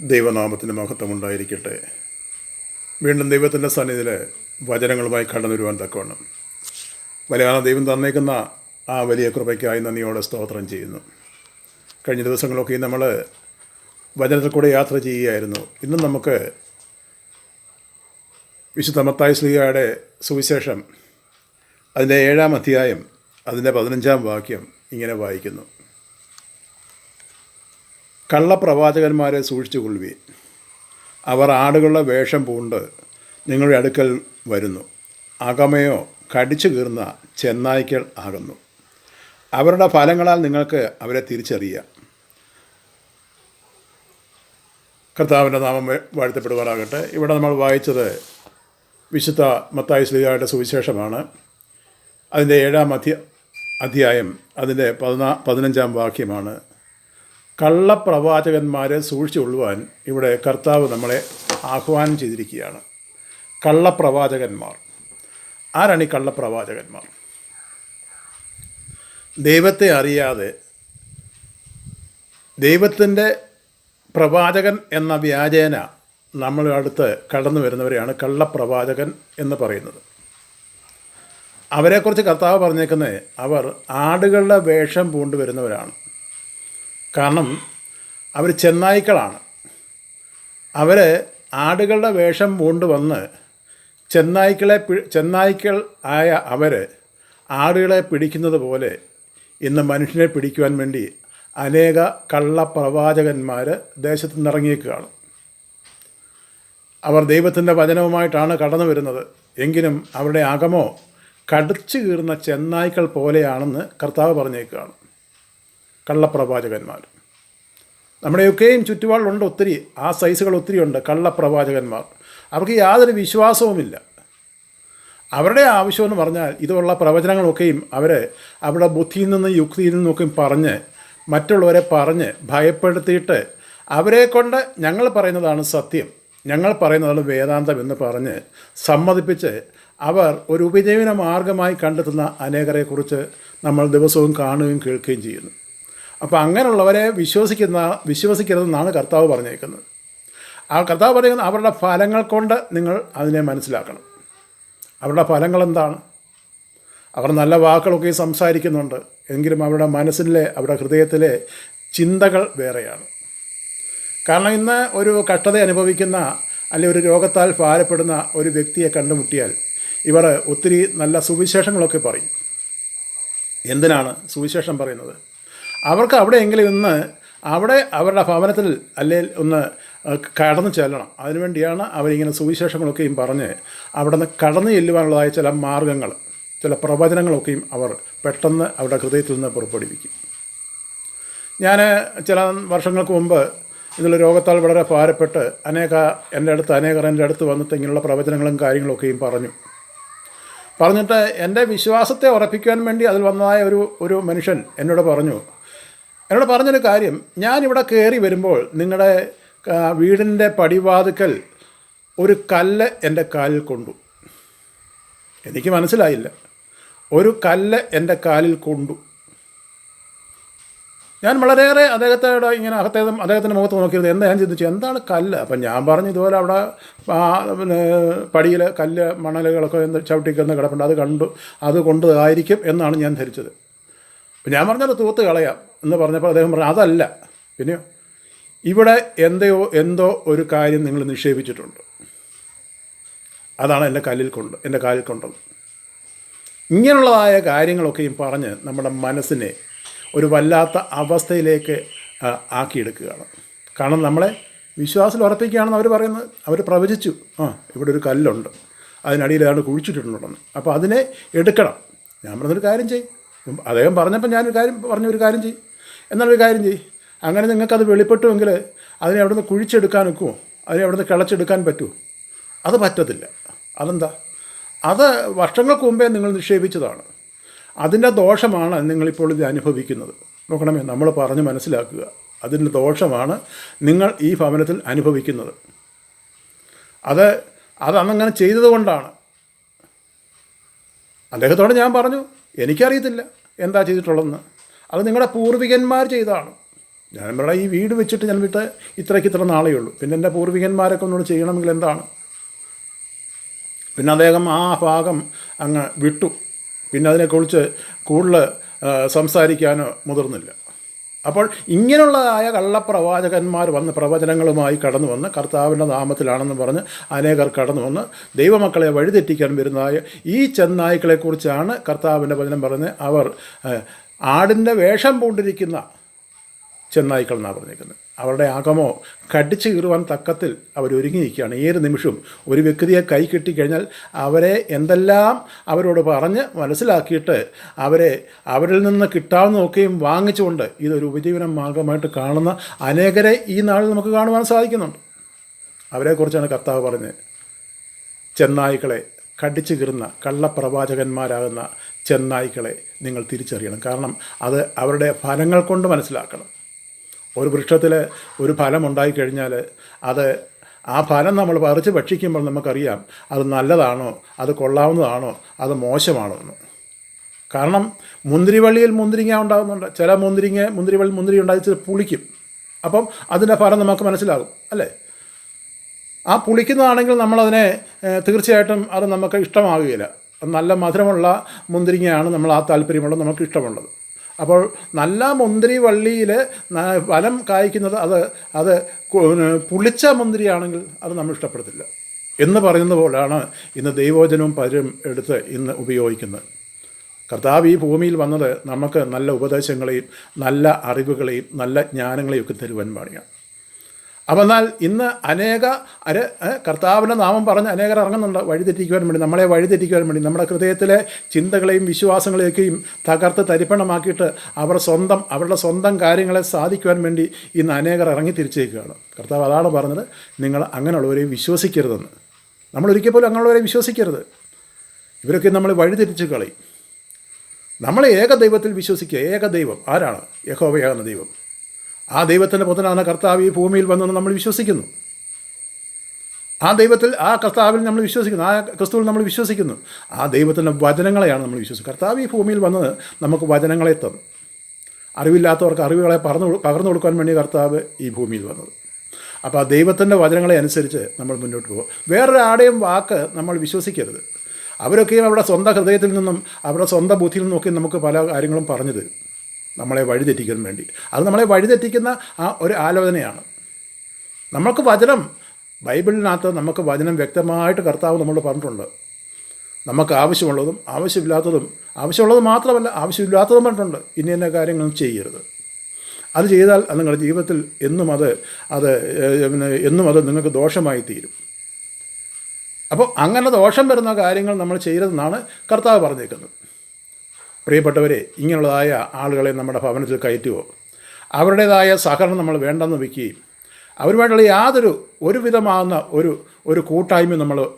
ദൈവനാമത്തിന്റെ മഹത്വം ഉണ്ടായിരിക്കട്ടെ. വീണ്ടും ദൈവത്തിന്റെ സന്നിധിയിൽ വചനങ്ങളുമായി കടന്നു വരുവാൻ തക്കവണ്ണം. മലയാള ദൈവം തന്നേക്കുന്ന ആ വലിയ കൃപയ്ക്കായി നന്ദിയോടെ സ്തോത്രം ചെയ്യുന്നു. കഴിഞ്ഞ ദിവസങ്ങളൊക്കെ നമ്മൾ വചനത്തിൽ കൂടെ യാത്ര ചെയ്യുകയായിരുന്നു. ഇന്നും നമുക്ക് വിശുദ്ധ മത്തായ ശ്രീയുടെ സുവിശേഷം അതിന്റെ ഏഴാം അധ്യായം അതിന്റെ പതിനഞ്ചാം വാക്യം ഇങ്ങനെ വായിക്കുന്നു. കള്ളപ്രവാചകന്മാരെ സൂക്ഷിച്ചു കൊള്ളുവീൻ. അവർ ആടുകളുടെ വേഷം പൂണ്ട് നിങ്ങളുടെ അടുക്കൽ വരുന്നു. അകമയോ കടിച്ചു കീർന്ന ചെന്നായ്ക്കൾ ആകുന്നു. അവരുടെ ഫലങ്ങളാൽ നിങ്ങൾക്ക് അവരെ തിരിച്ചറിയാം. കർത്താവിന്റെ നാമം വാഴ്ത്തപ്പെടുവാനാകട്ടെ ഇവിടെ നമ്മൾ വായിച്ചത് വിശുദ്ധ മത്തായി ശ്രീകാരുടെ സുവിശേഷമാണ്. അതിന്റെ ഏഴാം അധ്യ അധ്യായം അതിന്റെ പതിനാ പതിനഞ്ചാം വാക്യമാണ്. കള്ളപ്രവാചകന്മാരെ സൂക്ഷിച്ചുകൊള്ളുവാൻ ഇവിടെ കർത്താവ് നമ്മളെ ആഹ്വാനം ചെയ്തിരിക്കുകയാണ്. കള്ളപ്രവാചകന്മാർ. ആരാണ് ഈ കള്ളപ്രവാചകന്മാർ? ദൈവത്തെ അറിയാതെ ദൈവത്തിന്റെ പ്രവാചകൻ എന്ന വ്യാജേന നമ്മളുടെ അടുത്ത് കടന്നു വരുന്നവരെയാണ് കള്ളപ്രവാചകൻ എന്ന് പറയുന്നത്. അവരെക്കുറിച്ച് കർത്താവ് പറഞ്ഞേക്കുന്നത് അവർ ആടുകളുടെ വേഷം പൂണ്ടു വരുന്നവരാണ് കാരണം അവർ ചെന്നായ്ക്കളാണ്. അവർ ആടുകളുടെ വേഷം കൊണ്ടുവന്ന് ചെന്നായ്ക്കളെ ചെന്നായ്ക്കൾ ആയ അവർ ആടുകളെ പിടിക്കുന്നത് പോലെ ഇന്ന് മനുഷ്യനെ പിടിക്കുവാൻ വേണ്ടി അനേക കള്ളപ്രവാചകന്മാർ ദേശത്ത് നിന്നിറങ്ങിയേക്കുകയാണ്. അവർ ദൈവത്തിന്റെ വചനവുമായിട്ടാണ് കടന്നു വരുന്നത്. എങ്കിലും അവരുടെ അകമോ കടിച്ചു കീറുന്ന ചെന്നായ്ക്കൾ പോലെയാണെന്ന് കർത്താവ് പറഞ്ഞേക്കുകയാണ്. കള്ളപ്രവാചകന്മാർ. നമ്മുടെയൊക്കെയും ചുറ്റുപാടുണ്ട് ഒത്തിരി ആ സൈസുകൾ ഒത്തിരി ഉണ്ട് കള്ളപ്രവാചകന്മാർ. അവർക്ക് യാതൊരു വിശ്വാസവുമില്ല. അവരുടെ ആവശ്യമെന്ന് പറഞ്ഞാൽ ഇതുള്ള പ്രവചനങ്ങളൊക്കെയും അവർ അവരുടെ ബുദ്ധിയിൽ നിന്നും യുക്തിയിൽ നിന്നൊക്കെയും പറഞ്ഞ് മറ്റുള്ളവരെ പറഞ്ഞ് ഭയപ്പെടുത്തിയിട്ട് അവരെ കൊണ്ട് ഞങ്ങൾ പറയുന്നതാണ് സത്യം. ഞങ്ങൾ പറയുന്നതാണ് വേദാന്തം എന്ന് പറഞ്ഞ് സമ്മതിപ്പിച്ച് അവർ ഒരു ഉപജീവന മാർഗമായി കണ്ടെത്തുന്ന അനേകരെക്കുറിച്ച് നമ്മൾ ദിവസവും കാണുകയും കേൾക്കുകയും ചെയ്യുന്നു. അപ്പോൾ അങ്ങനെയുള്ളവരെ വിശ്വസിക്കുന്ന വിശ്വസിക്കരുതെന്നാണ് കർത്താവ് പറഞ്ഞേക്കുന്നത്. ആ കർത്താവ് പറയുന്നത് അവരുടെ ഫലങ്ങൾ കൊണ്ട് നിങ്ങൾ അതിനെ മനസ്സിലാക്കണം. അവരുടെ ഫലങ്ങൾ എന്താണ്? അവർ നല്ല വാക്കുകളൊക്കെ സംസാരിക്കുന്നുണ്ട്. എങ്കിലും അവരുടെ മനസ്സിലെ അവരുടെ ഹൃദയത്തിലെ ചിന്തകൾ വേറെയാണ്. കാരണം ഇന്ന് ഒരു കഷ്ടത അനുഭവിക്കുന്ന അല്ലെങ്കിൽ ഒരു രോഗത്താൽ ഭാരപ്പെടുന്ന ഒരു വ്യക്തിയെ കണ്ടുമുട്ടിയാൽ ഇവർ ഒത്തിരി നല്ല സുവിശേഷങ്ങളൊക്കെ പറയും. എന്തിനാണ് സുവിശേഷം പറയുന്നത്? അവർക്ക് അവിടെയെങ്കിലും ഇന്ന് അവിടെ അവരുടെ ഭവനത്തിൽ അല്ലെങ്കിൽ ഒന്ന് കടന്നു ചെല്ലണം. അതിനുവേണ്ടിയാണ് അവരിങ്ങനെ സുവിശേഷങ്ങളൊക്കെയും പറഞ്ഞ് അവിടെ നിന്ന് കടന്നു ചെല്ലുവാനുള്ളതായ ചില മാർഗങ്ങൾ ചില പ്രവചനങ്ങളൊക്കെയും അവർ പെട്ടെന്ന് അവരുടെ ഹൃദയത്തിൽ നിന്ന് പുറപ്പെടുവിക്കും. ഞാൻ ചില വർഷങ്ങൾക്ക് മുമ്പ് ഇതിൽ രോഗത്താൽ വളരെ ഭാരപ്പെട്ട് അനേക എന്റെ അടുത്ത് അനേകർ എന്റെ അടുത്ത് വന്നിട്ട് ഇങ്ങനെയുള്ള പ്രവചനങ്ങളും കാര്യങ്ങളൊക്കെയും പറഞ്ഞു. പറഞ്ഞിട്ട് എന്റെ വിശ്വാസത്തെ ഉറപ്പിക്കാൻ വേണ്ടി അതിൽ വന്നതായ ഒരു ഒരു മനുഷ്യൻ എന്നോട് പറഞ്ഞു എന്നോട് പറഞ്ഞൊരു കാര്യം. ഞാനിവിടെ കയറി വരുമ്പോൾ നിങ്ങളുടെ വീടിന്റെ പടിവാതുക്കൽ ഒരു കല്ല് എന്റെ കാലിൽ കൊണ്ടു. എനിക്ക് മനസ്സിലായില്ല. ഒരു കല്ല് എന്റെ കാലിൽ കൊണ്ടു. ഞാൻ വളരെയേറെ അദ്ദേഹത്തോട് ഇങ്ങനെ അകത്തെ അദ്ദേഹത്തിന്റെ മുഖത്ത് നോക്കിയത് എന്താ ഞാൻ ചിന്തിച്ചു എന്താണ് കല്ല്? അപ്പം ഞാൻ പറഞ്ഞു ഇതുപോലെ അവിടെ പടിയിൽ കല്ല് മണലുകളൊക്കെ ചവിട്ടിക്കുന്ന കിടപ്പുണ്ട്. അത് കണ്ടു. അത് കൊണ്ടതായിരിക്കും എന്നാണ് ഞാൻ ധരിച്ചത്. ഞാൻ പറഞ്ഞത് തൂത്ത് കളയാം എന്ന് പറഞ്ഞപ്പോൾ അദ്ദേഹം പറഞ്ഞു അതല്ല. പിന്നെയോ ഇവിടെ എന്തോ എന്തോ ഒരു കാര്യം നിങ്ങൾ നിക്ഷേപിച്ചിട്ടുണ്ട്. അതാണ് എന്റെ കല്ലിൽ കൊണ്ട് എന്റെ കാലിൽ കൊണ്ടത്. ഇങ്ങനെയുള്ളതായ കാര്യങ്ങളൊക്കെയും പറഞ്ഞ് നമ്മുടെ മനസ്സിനെ ഒരു വല്ലാത്ത അവസ്ഥയിലേക്ക് ആക്കിയെടുക്കുകയാണ്. കാരണം നമ്മളെ വിശ്വാസത്തിൽ ഉറപ്പിക്കുകയാണെന്ന് അവർ പറയുന്നത്. അവർ പ്രവചിച്ചു ആ ഇവിടെ ഒരു കല്ലുണ്ട്. അതിനടിയിൽ ഏതാണ്ട് കുഴിച്ചിട്ടുണ്ടെന്ന് അപ്പോൾ അതിനെ എടുക്കണം. ഞാൻ പറഞ്ഞൊരു കാര്യം ചെയ്യും. അദ്ദേഹം പറഞ്ഞപ്പോൾ ഞാനൊരു കാര്യം പറഞ്ഞൊരു കാര്യം ചെയ്യും. എന്നാലൊരു കാര്യം ചെയ്യും. അങ്ങനെ നിങ്ങൾക്കത് വെളിപ്പെട്ടുവെങ്കിൽ അതിനെ അവിടുന്ന് കുഴിച്ചെടുക്കാൻ നിൽക്കുമോ അതിനെ അവിടുന്ന് കിളച്ചെടുക്കാൻ പറ്റുമോ അത് പറ്റത്തില്ല. അതെന്താ? അത് വർഷങ്ങൾക്ക് മുമ്പേ നിങ്ങൾ നിക്ഷേപിച്ചതാണ്. അതിന്റെ ദോഷമാണ് നിങ്ങളിപ്പോൾ ഇത് അനുഭവിക്കുന്നത്. നോക്കണമേ നമ്മൾ പറഞ്ഞ് മനസ്സിലാക്കുക. അതിന്റെ ദോഷമാണ് നിങ്ങൾ ഈ ഭവനത്തിൽ അനുഭവിക്കുന്നത്. അത് അത് അന്നങ്ങനെ ചെയ്തത് കൊണ്ടാണ്. അദ്ദേഹത്തോട് ഞാൻ പറഞ്ഞു എനിക്കറിയത്തില്ല എന്താ ചെയ്തിട്ടുള്ളതെന്ന്. അത് നിങ്ങളുടെ പൂർവികന്മാർ ചെയ്തതാണ്. ഞാൻ ഇവിടെ ഈ വീട് വെച്ചിട്ട് ഞാൻ വിട്ട് ഇത്രയ്ക്ക് ഇത്ര നാളേ ഉള്ളൂ. പിന്നെ എന്റെ പൂർവികന്മാരൊക്കെ ഒന്നുകൂടെ ചെയ്യണമെങ്കിൽ എന്താണ്? പിന്നെ അദ്ദേഹം ആ ഭാഗം അങ്ങ് വിട്ടു. പിന്നെ അതിനെക്കുറിച്ച് കൂടുതൽ സംസാരിക്കാനോ മുതിർന്നില്ല. അപ്പോൾ ഇങ്ങനെയുള്ളതായ കള്ളപ്രവാചകന്മാർ വന്ന് പ്രവചനങ്ങളുമായി കടന്നു വന്ന് കർത്താവിന്റെ നാമത്തിലാണെന്ന് പറഞ്ഞ് അനേകർ കടന്നു വന്ന് ദൈവമക്കളെ വഴിതെറ്റിക്കാൻ വരുന്നതായ ഈ ചെന്നായ്ക്കളെക്കുറിച്ചാണ് കർത്താവിന്റെ വചനം പറഞ്ഞ് അവർ ആടിന്റെ വേഷം പൂണ്ടിരിക്കുന്ന ചെന്നായ്ക്കൾ എന്നാണ് പറഞ്ഞേക്കുന്നത്. അവരുടെ ആഗമോ കടിച്ചു കീറുവാൻ തക്കത്തിൽ അവരൊരുങ്ങിയിരിക്കുകയാണ്. ഏത് നിമിഷവും ഒരു വ്യക്തിയെ കൈ കിട്ടിക്കഴിഞ്ഞാൽ അവരെ എന്തെല്ലാം അവരോട് പറഞ്ഞ് മനസ്സിലാക്കിയിട്ട് അവരെ അവരിൽ നിന്ന് കിട്ടാവുന്നതൊക്കെയും വാങ്ങിച്ചുകൊണ്ട് ഇതൊരു ഉപജീവന മാർഗമായിട്ട് കാണുന്ന അനേകരെ ഈ നാളിൽ നമുക്ക് കാണുവാൻ സാധിക്കുന്നുണ്ട്. അവരെക്കുറിച്ചാണ് കർത്താവ് പറഞ്ഞത്. ചെന്നായ്ക്കളെ കടിച്ചു കീറുന്ന കള്ളപ്രവാചകന്മാരാകുന്ന ചെന്നായ്ക്കളെ നിങ്ങൾ തിരിച്ചറിയണം. കാരണം അത് അവരുടെ ഫലങ്ങൾ കൊണ്ട് മനസ്സിലാക്കണം. ഒരു വൃക്ഷത്തിൽ ഒരു ഫലം ഉണ്ടായിക്കഴിഞ്ഞാൽ അത് ആ ഫലം നമ്മൾ പറിച്ച് ഭക്ഷിക്കുമ്പോൾ നമുക്കറിയാം അത് നല്ലതാണോ അത് കൊള്ളാവുന്നതാണോ അത് മോശമാണോ എന്ന്. കാരണം മുന്തിരിവള്ളിയിൽ മുന്തിരിങ്ങ ഉണ്ടാകുന്നുണ്ട്. ചില മുന്തിരിങ്ങ മുന്തിരിവള്ളി മുന്തിരി ഉണ്ടായി പുളിക്കും. അപ്പം അതിന്റെ ഫലം നമുക്ക് മനസ്സിലാകും അല്ലേ? ആ പുളിക്കുന്നതാണെങ്കിൽ നമ്മളതിനെ തീർച്ചയായിട്ടും അത് നമുക്ക് ഇഷ്ടമാകുകയില്ല. നല്ല മധുരമുള്ള മുന്തിരിങ്ങയാണ് നമ്മൾ ആ താല്പര്യമുള്ളത് നമുക്ക് ഇഷ്ടമുള്ളത്. അപ്പോൾ നല്ല മുന്തിരി വള്ളിയിൽ ഫലം കായ്ക്കുന്നത് അത് അത് പുളിച്ച മുന്തിരിയാണെങ്കിൽ അത് നമ്മൾ ഇഷ്ടപ്പെടത്തില്ല. എന്ന് പറയുന്ന പോലെയാണ് ഇന്ന് ദൈവോചനവും പരും എടുത്ത് ഇന്ന് ഉപയോഗിക്കുന്നത്. കർത്താവ് ഈ ഭൂമിയിൽ വന്നത് നമുക്ക് നല്ല ഉപദേശങ്ങളെയും നല്ല അറിവുകളെയും നല്ല ജ്ഞാനങ്ങളെയും ഒക്കെ തരുവാൻ പാടിയാണ് അപ്പം എന്നാൽ ഇന്ന് അനേക അര കർത്താവിന്റെ നാമം പറഞ്ഞ് അനേകർ ഇറങ്ങുന്നുണ്ട് വഴിതെറ്റിക്കുവാൻ വേണ്ടി നമ്മളെ വഴിതെറ്റിക്കുവാൻ വേണ്ടി. നമ്മുടെ ഹൃദയത്തിലെ ചിന്തകളെയും വിശ്വാസങ്ങളെയൊക്കെയും തകർത്ത് തരിപ്പണമാക്കിയിട്ട് അവർ സ്വന്തം അവരുടെ സ്വന്തം കാര്യങ്ങളെ സാധിക്കുവാൻ വേണ്ടി ഇന്ന് അനേകർ ഇറങ്ങി തിരിച്ചേക്കുകയാണ് കർത്താവ് അതാണ് പറഞ്ഞത് നിങ്ങൾ അങ്ങനെയുള്ളവരെയും വിശ്വസിക്കരുതെന്ന്. നമ്മൾ ഒരിക്കൽ പോലും അങ്ങനെയുള്ളവരെ വിശ്വസിക്കരുത്. ഇവരൊക്കെ നമ്മൾ വഴിതെറ്റിച്ച് കളയും. നമ്മൾ ഏക ദൈവത്തിൽ വിശ്വസിക്കുക. ഏക ദൈവം ആരാണ്? യഹോവയാകുന്ന ദൈവം. ആ ദൈവത്തിന്റെ പുത്രനാണ് കർത്താവ് ഈ ഭൂമിയിൽ വന്നെന്ന് നമ്മൾ വിശ്വസിക്കുന്നു. ആ ദൈവത്തിൽ ആ കർത്താവിൽ നമ്മൾ വിശ്വസിക്കുന്നു ആ ക്രിസ്തുവിൽ നമ്മൾ വിശ്വസിക്കുന്നു. ആ ദൈവത്തിന്റെ വചനങ്ങളെയാണ് നമ്മൾ വിശ്വസിക്കുന്നത്. കർത്താവ് ഈ ഭൂമിയിൽ വന്നത് നമുക്ക് വചനങ്ങളെ തന്നു. അറിവില്ലാത്തവർക്ക് അറിവുകളെ പറഞ്ഞു പകർന്നു കൊടുക്കാൻ വേണ്ടി കർത്താവ് ഈ ഭൂമിയിൽ വന്നത്. അപ്പോൾ ആ ദൈവത്തിന്റെ വചനങ്ങളെ അനുസരിച്ച് നമ്മൾ മുന്നോട്ട് പോകും. വേറൊരാടെയും വാക്ക് നമ്മൾ വിശ്വസിക്കരുത്. അവരൊക്കെയും അവരുടെ സ്വന്തം ഹൃദയത്തിൽ നിന്നും അവരുടെ സ്വന്തം ബുദ്ധിയിൽ നിന്നൊക്കെ നമുക്ക് പല കാര്യങ്ങളും പറഞ്ഞു തരും. നമ്മളെ വഴിതെറ്റിക്കാൻ വേണ്ടി അത് നമ്മളെ വഴിതെറ്റിക്കുന്ന ആ ഒരു ആലോചനയാണ്. നമുക്ക് വചനം ബൈബിളിനകത്ത് നമുക്ക് വചനം വ്യക്തമായിട്ട് കർത്താവ് നമ്മൾ പറഞ്ഞിട്ടുണ്ട്. നമുക്ക് ആവശ്യമുള്ളതും ആവശ്യമില്ലാത്തതും ആവശ്യമുള്ളത് മാത്രമല്ല ആവശ്യമില്ലാത്തതും പറഞ്ഞിട്ടുണ്ട്. ഇനി ഇന്ന കാര്യങ്ങളും ചെയ്യരുത്. അത് ചെയ്താൽ നിങ്ങളുടെ ജീവിതത്തിൽ എന്നും അത് അത് എന്നും അത് നിങ്ങൾക്ക് ദോഷമായി തീരും. അപ്പോൾ അങ്ങനെ ദോഷം വരുന്ന കാര്യങ്ങൾ നമ്മൾ ചെയ്യരുതെന്നാണ് കർത്താവ് പറഞ്ഞേക്കുന്നത്. പ്രിയപ്പെട്ടവരെ ഇങ്ങനെയുള്ളതായ ആളുകളെ നമ്മുടെ ഭവനത്തിൽ കയറ്റുകയോ അവരുടേതായ സഹകരണം നമ്മൾ വേണ്ടെന്ന് വയ്ക്കുകയും അവരുമായിട്ടുള്ള യാതൊരു ഒരുവിധമാകുന്ന ഒരു ഒരു കൂട്ടായ്മ നമ്മൾ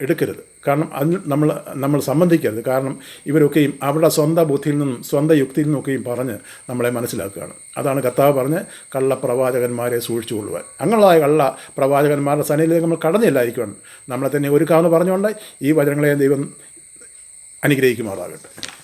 എടുക്കരുത്. കാരണം അതിന് നമ്മൾ നമ്മൾ സംബന്ധിക്കരുത്. കാരണം ഇവരൊക്കെയും അവരുടെ സ്വന്തം ബുദ്ധിയിൽ നിന്നും സ്വന്തം യുക്തിയിൽ നിന്നൊക്കെയും പറഞ്ഞ് നമ്മളെ മനസ്സിലാക്കുകയാണ്. അതാണ് കർത്താവ് പറഞ്ഞ് കള്ളപ്രവാചകന്മാരെ സൂക്ഷിച്ചു കൊള്ളുവാൻ. അങ്ങനെയുള്ളതായ കള്ള പ്രവാചകന്മാരുടെ സനയിലേക്ക് നമ്മൾ കടന്നില്ലായിരിക്കണം നമ്മളെ തന്നെ ഒരുക്കാമെന്ന് പറഞ്ഞുകൊണ്ട് ഈ വചനങ്ങളെ ദൈവം അനുഗ്രഹിക്കുമാറാകട്ടെ.